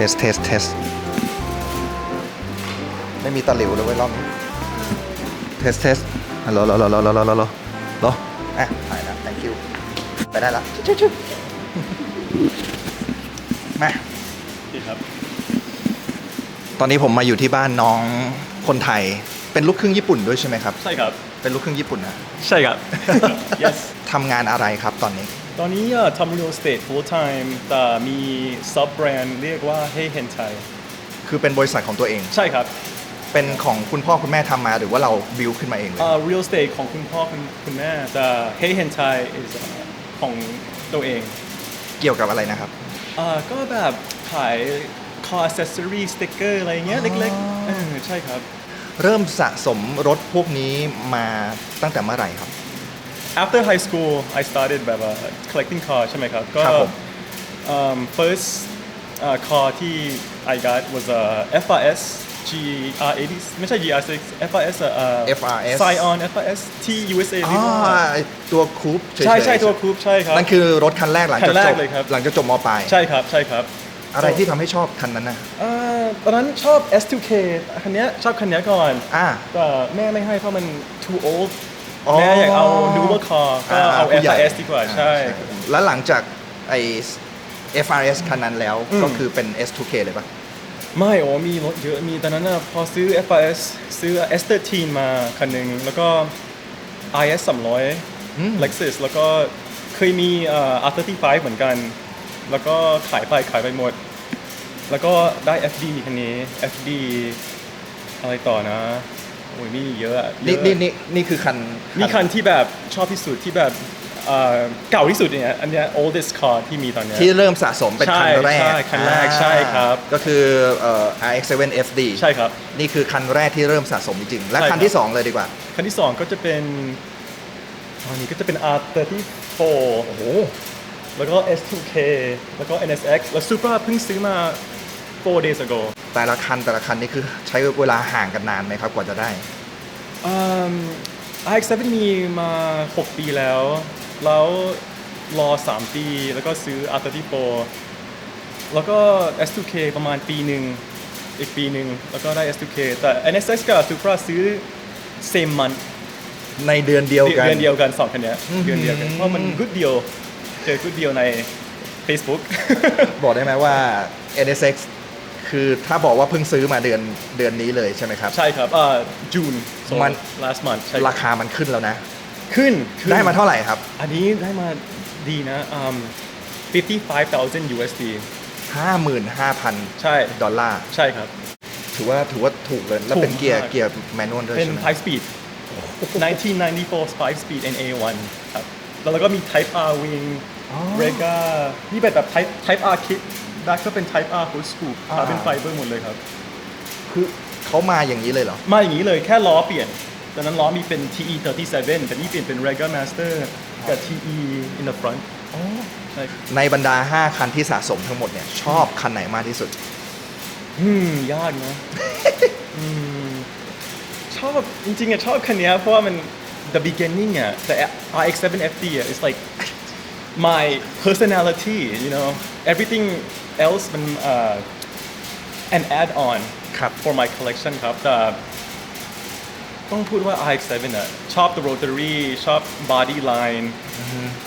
เทสเทสเทสไม่มีตะหลิวเลยเว้ยรอบนี้เทสเทสฮัลโหลฮัลโหลฮัลโหลฮัลโหลฮัลโหลฮัลโหลฮัลโหลอะถ่ายแล้ว thank you ไปได้ละชิวๆมาดีครับตอนนี้ผมมาอยู่ที่บ้านน้องคนไทย เป็นลูกครึ่งญี่ปุ่นด้วยใช่ไหมครับ ใช่ครับ เป็นลูกครึ่งญี่ปุ่นนะ ใช่ครับ yes ทำงานอะไรครับตอนนี้ ตอนนี้เอ่อทำ real estate full time แต่มี sub brand เรียกว่า Hey Hentai คือเป็นบริษัทของตัวเอง ใช่ครับเป็นของคุณพ่อคุณแม่ทำมาหรือว่าเราบิวขึ้นมาเองเลยเอ่อ real estate ของคุณพ่อคุณคุณแม่แต่ Hey Hentai is เอ่อของตัวเองเกี่ยวกับอะไรนะครับเอ่อก็แบบขาย car accessory sticker อะไรเงี้ยอ๋อเล็กๆเออใช่ครับ เริ่มสะสมรถพวกนี้มาตั้งแต่เมื่อไหร่ครับ after high school I started แบบว่า collecting car ใช่ไหมครับ ก็ ครับผม um, first uh, car ที่ I got was a FRS GR80 ไม่ใช่ GR6 FRS อะเอ่อ FRS Scion FRS ที่ USA อ๋เรียอกว่าไอ้ตัวคูปเฉยๆใช่ใช่ตัวคูปใช่ครับ นั่นคือรถคันแรกหลังจากคันแรจกบเลยครับ หลังจากจบมปลายใช่ครับใช่ครับ อะไรที่ทำให้ชอบคันนั้นนะเอ่อตอนนั้นชอบ S2K คันเนี้ยชอบคันเนี้ยก่อน อ่า แต่แม่ไม่ให้เพราะมัน too old อ๋อ แม่อยากเอา newer car ก็เอาผู้ใหญ่ FRS ดีกว่าใช่ แล้วหลังจากไอ้ FRS คันนั้นแล้วอืมก็คือเป็น S2K เลยปะไม่โอ้มีรถเยอะมีตอนนั้นนะพอซื้อ FRS ซื้อ S13 มาคันหนึ่งแล้วก็ IS อืม300 Lexus แล้วก็เคยมีเอ่อ R35 เหมือนกัน แล้วก็ขายไปขายไปหมด แล้วก็ได้ FD คันนี้ FD อะไรต่อนะโอ้ยมีเยอะอะเยนี่อะนี่นี่นี่คือคันนี่คันที่แบบชอบที่สุดที่แบบเอ่อเก่าที่สุดเนี่ยอันเนี้ย oldest car ที่มีตอนเนี้ย ที่เริ่มสะสมเป็นคันแรกใช่ใช่คันแรกใช่ครับ ก็คือเอ่อ RX7 FD ใช่ครับ นี่คือคันแรกที่เริ่มสะสมจริงๆและใช่คันครับที่2เลยดีกว่า คันที่2ก็จะเป็นอันนี้ก็จะเป็น R34 โอ้โห แล้วก็ S2K แล้วก็ NSX แล้ว Supra เพิ่งซื้อมา 4 days ago แต่ละคันแต่ละคันนี่คือใช้เวลาห่างกันนานไหมครับกว่าจะได้อืม RX7 มีมา 6 ปีแล้ว แล้วรอ 3 ปี แล้วก็ซื้อ R34 แล้วก็ S2K ประมาณปีหนึ่งอีกปีหนึ่งแล้วก็ได้ S2K แต่ NSX กับ Supra ซื้อ same month ในเดือนเดียวกัน เดือนเดียวกันสองคันเนี้ยอือหือเดือนเดียวกัน เพราะมัน good deal เจอ good deal ใน Facebook บอกได้ไหมว่า NSX คือถ้าบอกว่าเพิ่งซื้อมาเดือนเดือนนี้เลยใช่ไหมครับ ใช่ครับอ่า June so มัน last month ใช่ราคามันขึ้นแล้วนะ ขึ้นขึ้นได้มาเท่าไหร่ครับ อันนี้ได้มาดีนะอืม55,000 USD 55,000 ใช่ ดอลลาร์ ใช่ครับ ถือว่าถือว่าถูกเลย แล้วเป็นถูกเกียร์มากเกียร์แมนนวลด้วยเป็นใช่ไหม5 speed 1994 5 speed NA1 ครับ แล้วเราก็มี Type R wing อ๋อ Rega นี่เป็นแบบ Type Type R kit ได้ก็เป็น Type R full scoop อ่า carbon fiber หมดเลยครับ คือเขามาอย่างนี้เลยเหรอ มาอย่างนี้เลยแค่ล้อเปลี่ยนตอนนั้นล้อมีเป็น TE 37แต่นี่เปลี่ยนเป็น Rega Master กับ TE in the front ใช่ในบรรดา 5 คันที่สะสมทั้งหมดเนี่ย ชอบคันไหนมากที่สุด อืม ยากนะอืมชอบจริงๆอะชอบคันเนี้ยเพราะว่ามัน the beginning อะ the RX-7 FD อะ is like my personality you know everything else มันเอ่อ an add on ครับ for my collection ครับแต่ต้องพูดว่า RX-7 อะชอบ the rotary ชอบ body line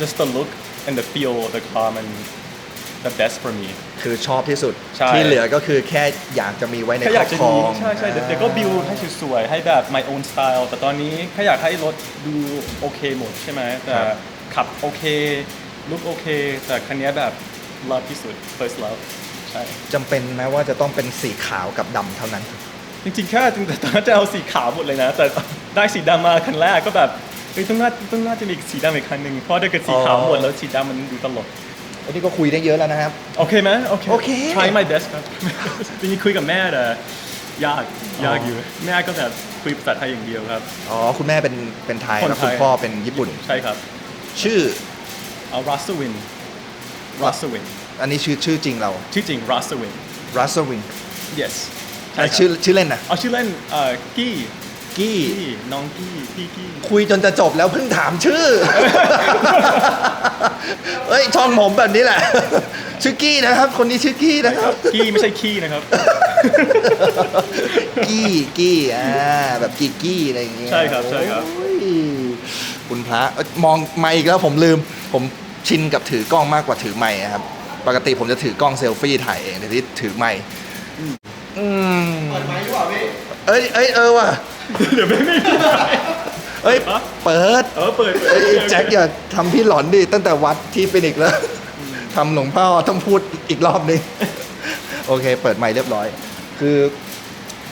just the look and the feel of the car มัน the best for me คือชอบที่สุด ใช่ ที่เหลือก็คือแค่อยากจะมีไว้ในแค่คอรยาอกบจะครอมีงใช่ใช่เดี๋ยวเดี๋ยวก็บิวให้สวยๆให้แบบ my own style แต่ตอนนี้แค่อยากให้รถดูโอเคหมดใช่ไหมแต่ครับ ขับโอเคลุกโอเค แต่คันเนี้ยแบบ love ที่สุด first love ใช่ จำเป็นไหมว่าจะต้องเป็นสีขาวกับดำเท่านั้น จริงๆแค่จริงๆตอนนั้นจะเอาสีขาวหมดเลยนะ แต่ได้สีดำมาคันแรกก็แบบเฮ้ยต้องน่าต้องน่าจะมีสีดำอีกคันหนึ่งเพราะถ้าเกิดสีขาวหมดแล้วสีดำมันดูตลก อันนี้ก็คุยได้เยอะแล้วนะครับ โอเคไหมโอเค โอเค try my best ครับ จริงๆคุยกับแม่แต่ยากยากอยู่แม่ก็แบบคุยภาษาไทยอย่างเดียวครับ อ๋อ คุณแม่เป็นเป็นไทยคนแล้วไทยคุณพ่อเป็นญี่ปุ่น ใช่ครับชื่อเอารัสวิน รัสวินอันนี้ชื่อชื่อจริงเราชื่อจริงรัสวินรัสวิง yes ใช่ครับชื่อชื่อเล่นนะเอาชื่อเล่นเอ่อกี้กี้กี้น้องกี้พี่กี้คุยจนจะจบแล้วเพิ่งถามชื่อเฮ้ยช่องผมแบบนี้แหละ ชื่อกี้นะครับ คนนี้ชื่อกี้นะครับกี้ไม่ใช่ขี้นะครับ กี้กี้อ่าแบบกี้กี้อะไรอย่างเงี้ยใช่ครับใช่ครับโอ้ยคุณพระเอ้ยมองไม่อีกแล้วผมลืม ผม ชินกับถือกล้องมากกว่าถือไม้ครับ ปกติผมจะถือกล้องเซลฟี่ถ่ายเองแต่ที่ถือไม้อืมเปิดไมค์หรือเปล่าพี่เอ้ยเอ้ยเออว่ะเดี๋ยวไม่ไม่เอ้ยเปิดเออเปิดเอ้ยแจ็คอย่าทำพี่หลอนดิตั้งแต่วัดที่ฟินิกซ์แล้วทำหลวงพ่อต้องพูดอีกรอบนึงโอเค เปิดไมค์เรียบร้อย คือ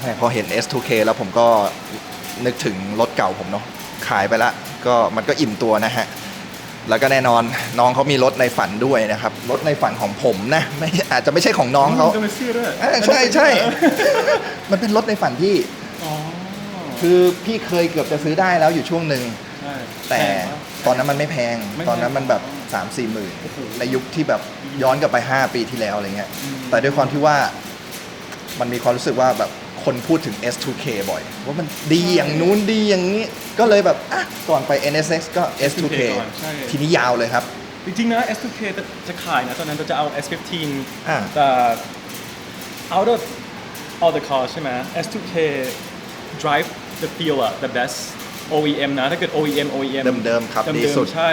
แหมพอเห็น S2K แล้วผมก็นึกถึงรถเก่าผมเนาะขายไปละก็มันก็อิ่มตัวนะฮะ แล้วก็แน่นอนน้องเขามีรถในฝันด้วยนะครับรถในฝันของผมนะไม่อาจจะไม่ใช่ของน้องเขาก็เป็นเสื้อด้วยอ่าใช่ใช่มันเป็นรถในฝันพี่อ๋อคือพี่เคยเกือบจะซื้อได้แล้วอยู่ช่วงหนึ่งใช่แต่ตอนนั้นมันไม่แพงไม่แพงตอนนั้นมันแบบ3 4มสี่หมื่นโอ้โหในยุคที่แบบย้อนกลับไป 5 ปีที่แล้วอะไรเงี้ยอืมแต่ด้วยความที่ว่ามันมีความรู้สึกว่าแบบ คนพูดถึง S2K บ่อย ว่ามันดีอย่างนู้นดีอย่างนี้ ก็เลยแบบอะก่อนไป NSX ก็ S2K ก่อนใช่ ทีนี้ยาวเลยครับ จริงๆนะ S2K จะจะขายนะ ตอนนั้นเราจะเอา S15 อ่า แต่ out of all the cars ใช่ไหม S2K drive the feel อะ the best OEM นะ ถ้าเกิด OEM OEM เดิมๆครับเดิมๆดีสุดใช่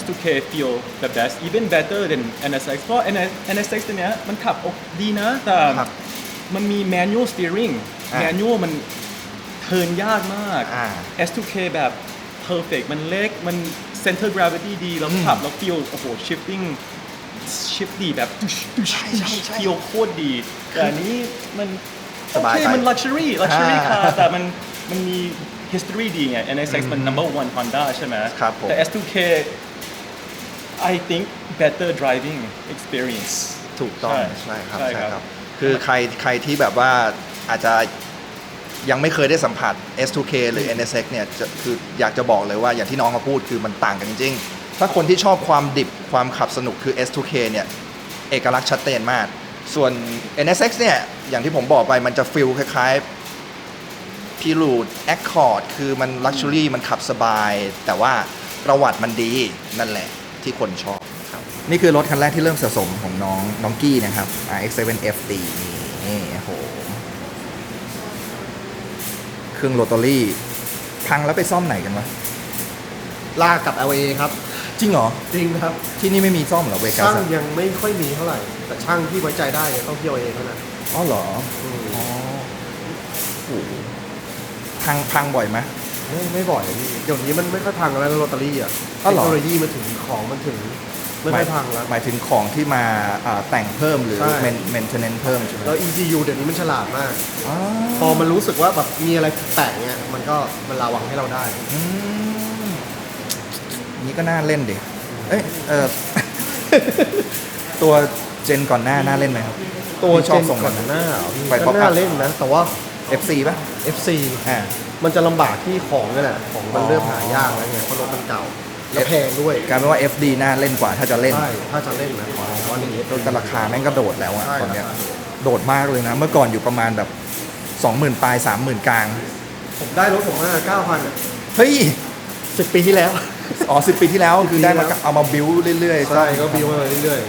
S2K feel the best even better than NSX เพราะ NSX ตัวเนี้ยมันขับโอดีนะ แต่ ครับ มันมี manual steering อ่า manual มันเทิร์นยากมาก อ่า S2K แบบ perfect มันเล็ก มัน center gravity ดี แล้วขับ แล้ว feel โอ้โห shifting shift ดีแบบตุ๊ชตุ๊ชใช่ใช่ใช่ feel โคตรดี แต่อันนี้มันสบายโอเคไปมัน luxury luxury อ่า car แต่มันมันมี history ดีไง NSX มัน number one Honda ใช่ไหมครับผม แต่ S2K I think better driving experience ถูกต้องใช่ใช่ครับใช่ใช่ครับครับ คือใครใครที่แบบว่าอาจจะยังไม่เคยได้สัมผัส S2K หรือ NSX เนี่ยจะคืออยากจะบอกเลยว่าอย่างที่น้องเขาพูดคือมันต่างกันจริงๆ ถ้าคนที่ชอบความดิบความขับสนุกคือ S2K เนี่ยเอกลักษณ์ชัดเจนมาก ส่วน NSX เนี่ยอย่างที่ผมบอกไปมันจะฟิลคล้ายๆพิรูดแอคคอร์ดคือมันลักชัวรี่มันขับสบาย แต่ว่าประวัติมันดีนั่นแหละที่คนชอบ นะครับนี่คือรถคันแรกที่เริ่มสะสมของน้องน้องกี้นะครับ RX7FD นี่โอ้โหเครื่องโรตารี่ พังแล้วไปซ่อมไหนกันวะ ลากกับ LA ครับ จริงเหรอ จริงครับ ที่นี่ไม่มีซ่อมเหรอเวกัสช่างอะยังไม่ค่อยมีเท่าไหร่ แต่ช่างที่ไว้ใจได้เนี่ยต้องเที่ยวเองเท่านั้นอ๋อเหรออืมอ๋อโอ้โหพังพังบ่อยไหม ไม่ไม่บ่อยอะพี่เดี๋ยวนี้มันไม่ค่อยพังแล้วนะโรตารี่อะอ๋อเทเหรคอโนโลยีมันถึงของมันถึง ไม่ค่อยพังแล้ว หมายถึงของที่มาอ่าแต่งเพิ่มหรือใช่เมนเมนเทนเนนเพิ่มใช่ไหมแล้ว ECU เดี๋ยวนี้มันฉลาดมาก อ๋อพอมันรู้สึกว่าแบบมีอะไรแปลกเนี่ยมันก็มันระวังให้เราได้ อืมนี่ก็น่าเล่นดิ เอ้ยเออ ตัวเจนก่อนหน้าน่าเล่นไหมครับ ตัวพี่ชอบเจนส่งก่กัอนนนะหน้าเหรอพี่ไปก็ pop up น่าเล่นนะ แต่ว่า FC ป่ะ FC อ่า มันจะลำบากที่ของนี่แหละของมันเริ่มหายากแล้วไงเพราะรถมันเก่า แล้วแพงด้วยกลายเป็นว่า FD น่าเล่นกว่าถ้าจะเล่น ใช่ถ้าจะเล่นนะเพราะนี่แต่ราคาแม่งก็โดดแล้วอะใช่ตอนเนี้ยราคาโดดมากเลยนะ เมื่อก่อนอยู่ประมาณแบบ 20,000ปลาย 30,000 กลาง ผมได้รถผมมาเก้าพันเฮ้ย สิบปีที่แล้ว อ๋อ10ปีที่แล้วคือได้มาปีที่แล้วเอามาบิวเรื่อยๆใช่ก็บิวมาเรื่อย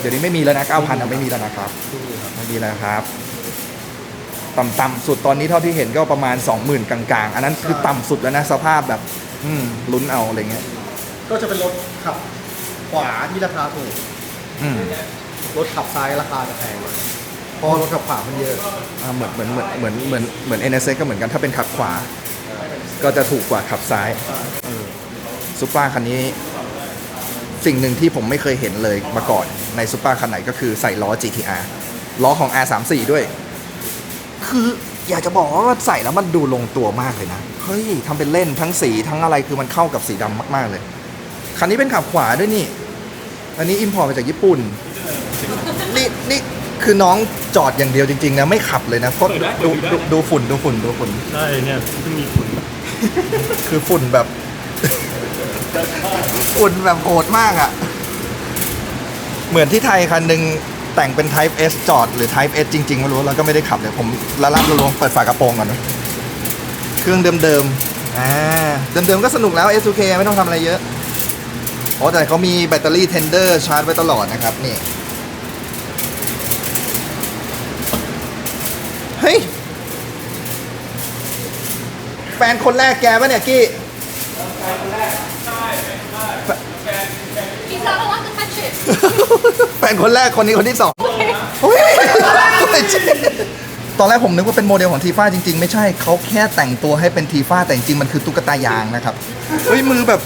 เดี๋ยวนี้ไม่มีแล้วนะ9,000อะไม่มีแล้วนะครับ ๆนี่ครับไม่มีแล้วครับ ต่ำๆสุดตอนนี้เท่าที่เห็นก็ประมาณ 20,000 กลางๆ อันนั้นคือต่ำสุดแล้วนะ สภาพแบบ อืมลุ้นเอาอะไรเงี้ย ก็จะเป็นรถขับขวาที่ราคาถูก อืมรถขับซ้ายราคาจะแพงหน่อยเพอรถขับขวามันเยอะ อ่าเหมือนเหมือนเหมือนเหมือนเหมือนเหมือน NSX ก็เหมือนกันถ้าเป็นขับขวา ก็จะถูกกว่าขับซ้ายซูเปอร์คันนี้ สิ่งหนึ่งที่ผมไม่เคยเห็นเลยมาก่อนในซูเปอร์คันไหนก็คือใส่ล้อ GTR ล้อของ R34 ด้วย คืออยากจะบอกว่าใส่แล้วมันดูลงตัวมากเลยนะ เฮ้ยทำเป็นเล่นทั้งสีทั้งอะไรคือมันเข้ากับสีดำมาก ๆ เลย คันนี้เป็นขับขวาด้วยนี่ อันนี้อิมพอร์ตมาจากญี่ปุ่น นี่นี่คือน้องจอดอย่างเดียวจริงๆนะไม่ขับเลยนะเพราะดูดูดูฝุ่นดูฝุ่นดูฝุ่น ใช่เนี่ยเพิ่งมีฝุ่นคือฝุ่นแบบ ฝุ่นแบบโหดมากอะ่ะ เหมือนที่ไทยคันหนึ่งแต่งเป็น Type S จอดหรือ Type S จริงๆไม่รู้แล้วก็ไม่ได้ขับเลยผมละลับละลวงเปิดฝากระโปรงก่อนนะเครื่องเดิมๆอ่าเดิมๆก็สนุกแล้ว S2K ไม่ต้องทำอะไรเยอะ เพราะแต่เขามีแบตเตอรี่เทนเดอร์ชาร์จไว้ตลอดนะครับนี่ เฮ้ย แฟนคนแรกแกปะเนี่ยกี้แฟนคนแรกคนนี้คนที่สองตอนแรกผมนึกว่าเป็นโมเดลของทีฟ้าจริง ๆ ไม่ใช่เขาแค่แต่งตัวให้เป็นทีฟ้าแต่จริงมันคือตุ๊กตายางนะครับ เฮ้ยมือแบบ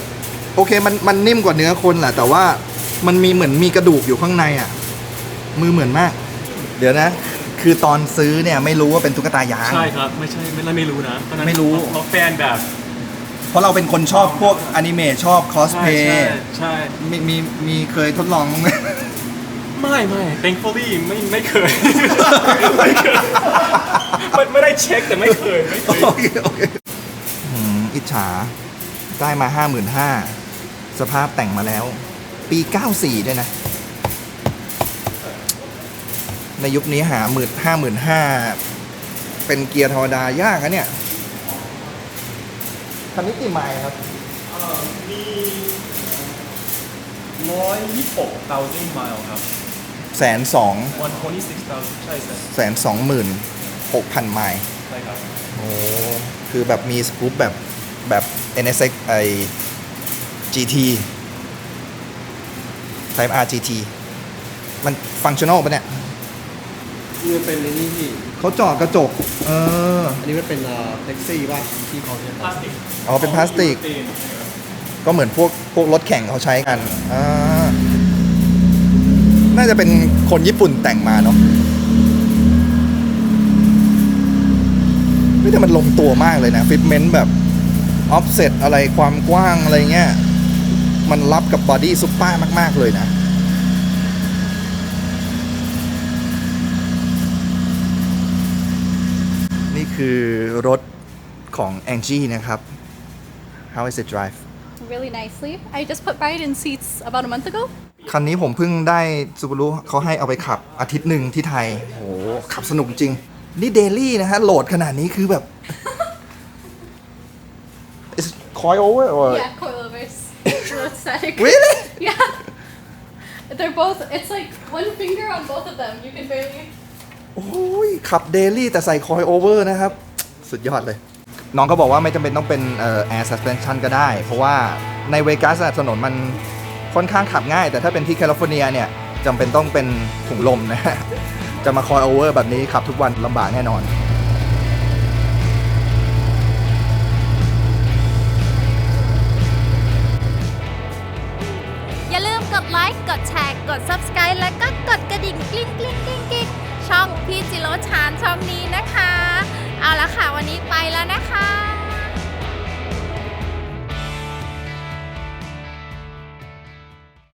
โอเคมันมันนิ่มกว่าเนื้อคนแหละแต่ว่ามันมีเหมือนมีกระดูกอยู่ข้างในอะ มือเหมือนมาก เดี๋ยวนะ คือตอนซื้อเนี่ยไม่รู้ว่าเป็นตุ๊กตายาง ใช่ครับ ไม่ใช่ไม่ไม่รู้นะตอนนั้นไม่รู้ เราแฟนแบบ เพราะเราเป็นคนชอบพวกอนิเมะชอบคอสใช่เพย์ใช่ใช่มีมีมีเคยทดลองบ้างไหมไม่ไม่ thankfully ไม่ไม่เคยไม่เคยไม่ไม่ได้เช็คแต่ไม่เคยไม่เคยโอเคโอเคอืมอิจฉาได้มาห้าหมื่นห้า สภาพแต่งมาแล้ว ปี 94 ด้วยนะ ในยุคนี้หาหมื่นห้าหมื่นห้าเป็นเกียร์ธรรมดายากนะเนี่ย คันนี้กี่ไมล์ครับมีร้อยยี่สิบหก thousand mile ครับแสนสอง one twenty six thousand ใช่ใช่แสนสองหมื่นหกพันไมล์ใช่ครับ โอ้ คือแบบมีสกู๊ปแบบแบบ NSX ไอ GT Type R GT มันฟังชั่นอลปะเนี่ยนี่มันเป็นไอ้นี่พี่เขาเจาะกระจก เออ อันนี้มันเป็นเอ่อแท็กซี่ป่ะที่เขาใช้พลาสติกอ๋อเป็นพลาสติก ก็เหมือนพวกพวกรถแข่งเขาใช้กันอ่าน่าจะเป็นคนญี่ปุ่นแต่งมาเนาะไม่แต่มันลงตัวมากเลยนะฟิตเมนต์แบบออฟเซตอะไรความกว้างอะไรเงี้ย มันรับกับบอดี้ซุปเปอร์มาก ๆ เลยนะ นี่คือรถของ Angie นะครับ How is it drive Really nicely. I just put Biden seats about a month ago. คันนี้ผมเพิ่งได้ซูบารุเขาให้เอาไปขับอาทิตย์หนึ่งที่ไทยโหขับสนุกจริง นี่เดลี่นะฮะ โหลดขนาดนี้คือแบบ Is it coil over or Yeah, coilovers. Real static. Really? Yeah. They're both, it's like one finger on both of them. You can barely. โอ้ยขับเดลี่แต่ใส่คอยโอเวอร์นะครับ สุดยอดเลย น้องก็บอกว่าไม่จำเป็นต้องเป็นเอ่อ air suspension ก็ได้ เพราะว่าในเวกัสอะถนนมันค่อนข้างขับง่าย แต่ถ้าเป็นที่แคลิฟอร์เนียเนี่ยจำเป็นต้องเป็นถุงลมนะฮะจะมาคอยโอเวอร์แบบนี้ขับทุกวันลำบากแน่นอน ไลค์ กดแชร์ กด Subscribe แล้วก็กดกระดิ่งกลิ้งกลิ้งกลิ้งกลิ้งช่องพี่จิโรชานช่องนี้นะคะ เอาละค่ะ วันนี้ไปแล้วนะคะ